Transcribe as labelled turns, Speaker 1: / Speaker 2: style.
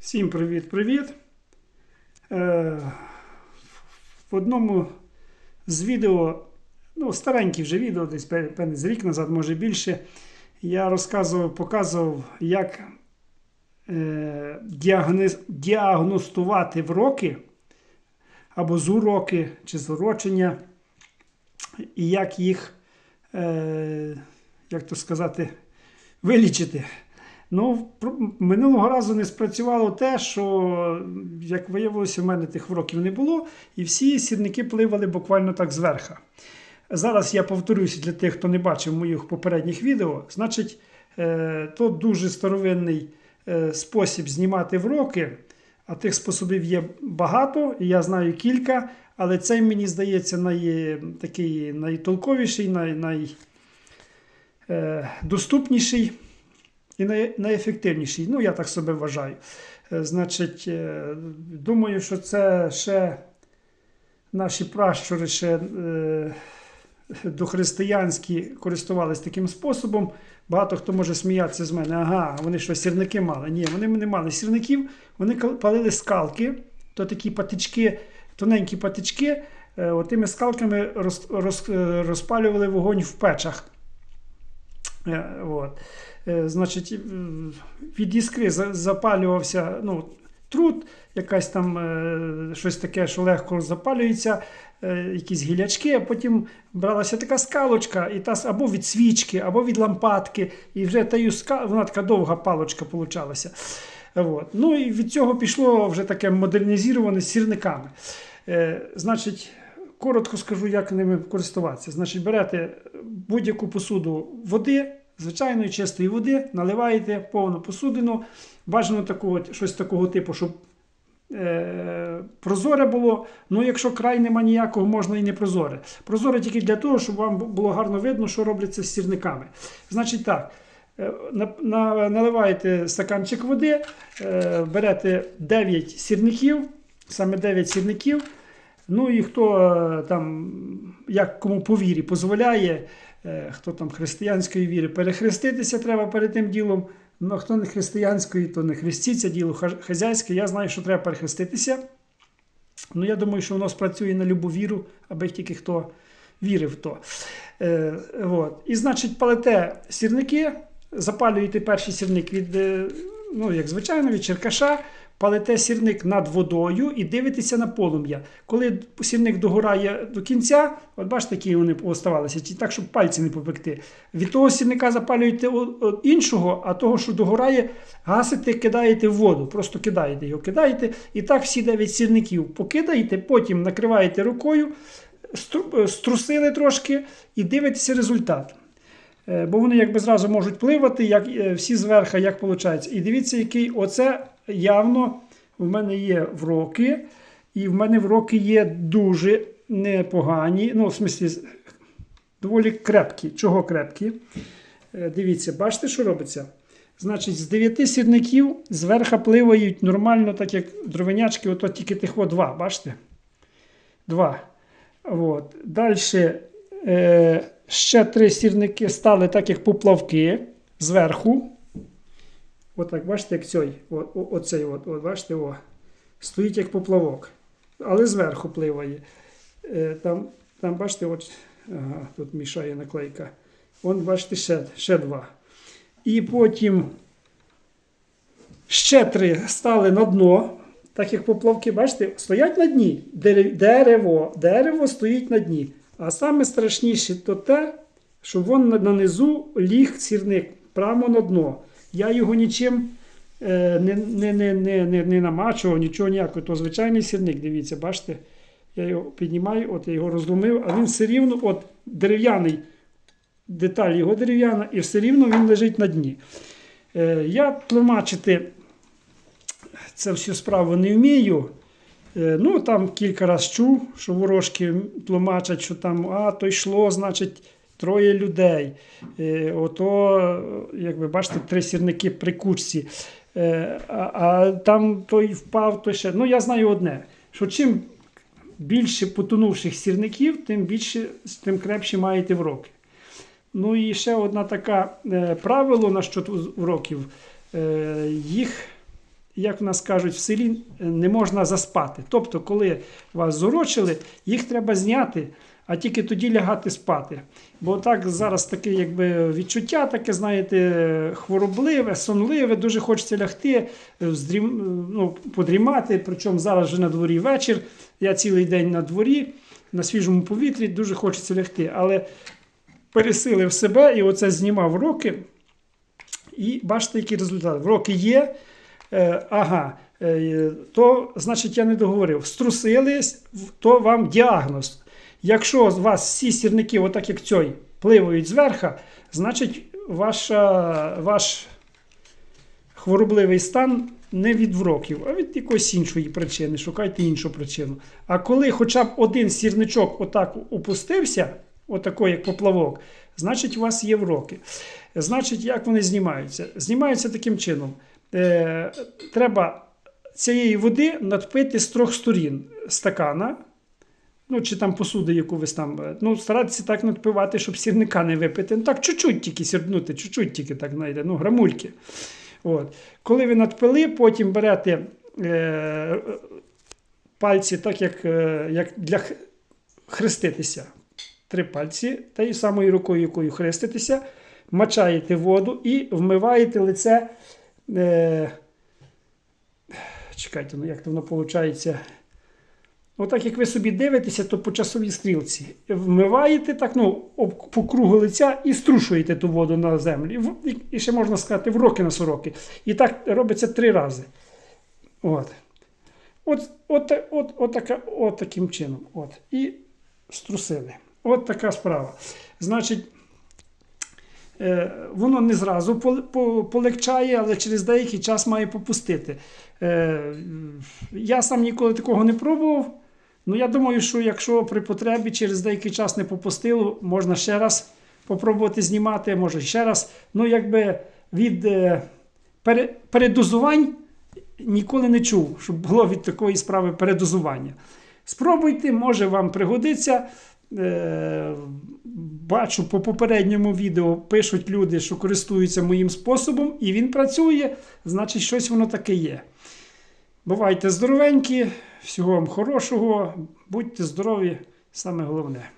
Speaker 1: Всім привіт-привіт. Е, в одному з відео, ну, стареньке вже відео, десь певне з рік назад, може більше, я розказував, показував, як е, діагностувати вроки або зуроки чи зурочення, і як їх, е, як то сказати, вилічити. Ну, минулого разу не спрацювало те, що, як виявилося, в мене тих років не було, і всі сірники пливали буквально так зверха. Зараз я повторюся для тих, хто не бачив моїх попередніх відео. Значить, е, то дуже старовинний е, спосіб знімати вроки, а тих способів є багато, і я знаю кілька, але цей, мені здається, най, такий найтолковіший, най, най, е, і най, найефективніший. Ну, я так себе вважаю. Е, Значить, е, думаю, що це ще наші пращури ще е, дохристиянські користувалися таким способом. Багато хто може сміятися з мене. Ага, вони що, сірники мали? Ні, вони не мали сірників, вони палили скалки, то такі патички, тоненькі патички, отими скалками роз, роз, розпалювали вогонь в печах. От. Е, Значить, е, від іскри запалювався ну, труд, якась там е, щось таке, що легко запалюється, якісь гілячки, а потім бралася така скалочка, і та, або від свічки, або від лампадки, і вже таю ска... вона така довга палочка получалася. От. Ну і від цього пішло вже таке модернізоване з сірниками. Значить, коротко скажу, як ними користуватися. Значить, берете будь-яку посуду води, звичайної чистої води, наливаєте повну посудину. Бажано таку, от, щось такого типу, щоб е, прозоре було. Ну, якщо край нема ніякого, можна і не прозоре. Прозоре тільки для того, щоб вам було гарно видно, що робляться з сірниками. Значить так. е, на- на- Наливаєте стаканчик води, е, берете 9 сірників, саме 9 сірників. Ну і хто е, там, як кому по вірі дозволяє, е, хто там християнської віри, перехреститися треба перед тим ділом. Ну, хто не християнської, то не хрестіться, діло хазяйське. Я знаю, що треба перехреститися. Ну, я думаю, що воно спрацює на любу віру, аби тільки хто вірив то. Е, от. І, значить, палите сірники, запалюєте перший сірник від, е, ну, як звичайно, від черкаша, палите сірник над водою і дивитеся на полум'я. Коли сірник догорає до кінця, от бачите, які вони оставалися, так, щоб пальці не попекти. Від того сірника запалюєте іншого, а того, що догорає, гасите, кидаєте в воду. Просто кидаєте його, кидаєте. І так всі 9 сірників покидаєте, потім накриваєте рукою, е, струсили трошки і дивитеся результат. Е, Бо вони якби зразу можуть пливати, як е, всі зверху, як виходить. І дивіться, який оце явно в мене є вроки, і в мене вроки є дуже непогані. Ну, в смислі, доволі крепкі. Чого крепкі? Е, Дивіться, бачите, що робиться? Значить, з дев'яти сірників зверху пливають нормально, так як дровенячки, ото тільки тих о два, бачите? Два. От. Далі е, ще три сірники стали так, як поплавки зверху. Отак, бачите, як цей. От, о- оцей, от, от, бачите, о. Стоїть як поплавок. Але зверху пливає. Е, там, там, бачите, от, ага, тут мішає наклейка. Вон, бачите, ще, ще два. І потім ще три стали на дно. Так як поплавки, бачите, стоять на дні. Дерево, дерево стоїть на дні. А саме страшніше то те, що вон на- на низу ліг сірник прямо на дно. Я його нічим е, не, не, не, не, не, не намачував, нічого ніякого. То звичайний сірник, дивіться, бачите. Я його піднімаю, от я його розломив, а він все рівно, от дерев'яний, деталь його дерев'яна, і все рівно він лежить на дні. Е, я тлумачити це всю справу не вмію. Е, Ну, там кілька разів чув, що ворожки тлумачать, що там, а, то йшло, значить, троє людей. Е, Ото, як ви бачите, три сірники при кучці. Е, А, а там той впав, то ще. Ну, я знаю одне, що чим більше потонувших сірників, тим більше, тим крепші маєте вроки. Ну і ще одна така е, правило насчет уроків. Е, їх як в нас кажуть в селі, не можна заспати. Тобто, коли вас зорочили, їх треба зняти, а тільки тоді лягати спати. Бо так зараз таке якби відчуття, таке, знаєте, хворобливе, сонливе, дуже хочеться лягти, е, здрім, ну, подрімати. Причому зараз вже на дворі вечір. Я цілий день на дворі, на свіжому повітрі, дуже хочеться лягти. Але пересилив себе і оце знімав роки. І бачите, який результат. Роки є. Е, ага, е, то значить я не договорив. Струсились, то вам діагноз. Якщо з вас всі сірники, отак як цей, пливають зверха, значить ваша, ваш хворобливий стан не від вроків, а від якоїсь іншої причини. Шукайте іншу причину. А коли хоча б один сірничок отак опустився, отако як поплавок, значить у вас є вроки. Значить, як вони знімаються? Знімаються таким чином. Е, треба цієї води надпити з трьох сторін стакана. Ну, чи там посуди, яку ви там. е, Ну, старатися так надпивати, щоб сірника не випити. Ну, так, чуть-чуть тільки сірбнути, чуть-чуть тільки так знаєте, ну, грамульки. От. Коли ви надпили, потім берете е, пальці, так як, е, як для хреститися. Три пальці, тією самою рукою, якою хреститеся, мачаєте воду і вмиваєте лице. Е, чекайте, ну як то воно виходить? Отак, як ви собі дивитеся, то по часовій стрілці вмиваєте так, ну, по кругу лиця і струшуєте ту воду на землю. І, ще можна сказати, в роки на сороки. І так робиться три рази. От. От, от, от, от, така, от таким чином. От. І струсили. От така справа. Значить, воно не зразу полегчає, але через деякий час має попустити. Е, я сам ніколи такого не пробував. Ну, я думаю, що якщо при потребі через деякий час не попустило, можна ще раз попробувати знімати, може ще раз. Ну, якби від е, пере, передозувань ніколи не чув, щоб було від такої справи передозування. Спробуйте, може вам пригодиться. Е, бачу по попередньому відео пишуть люди, що користуються моїм способом, і він працює, значить, щось воно таке є. Бувайте здоровенькі, всього вам хорошого, будьте здорові, саме головне.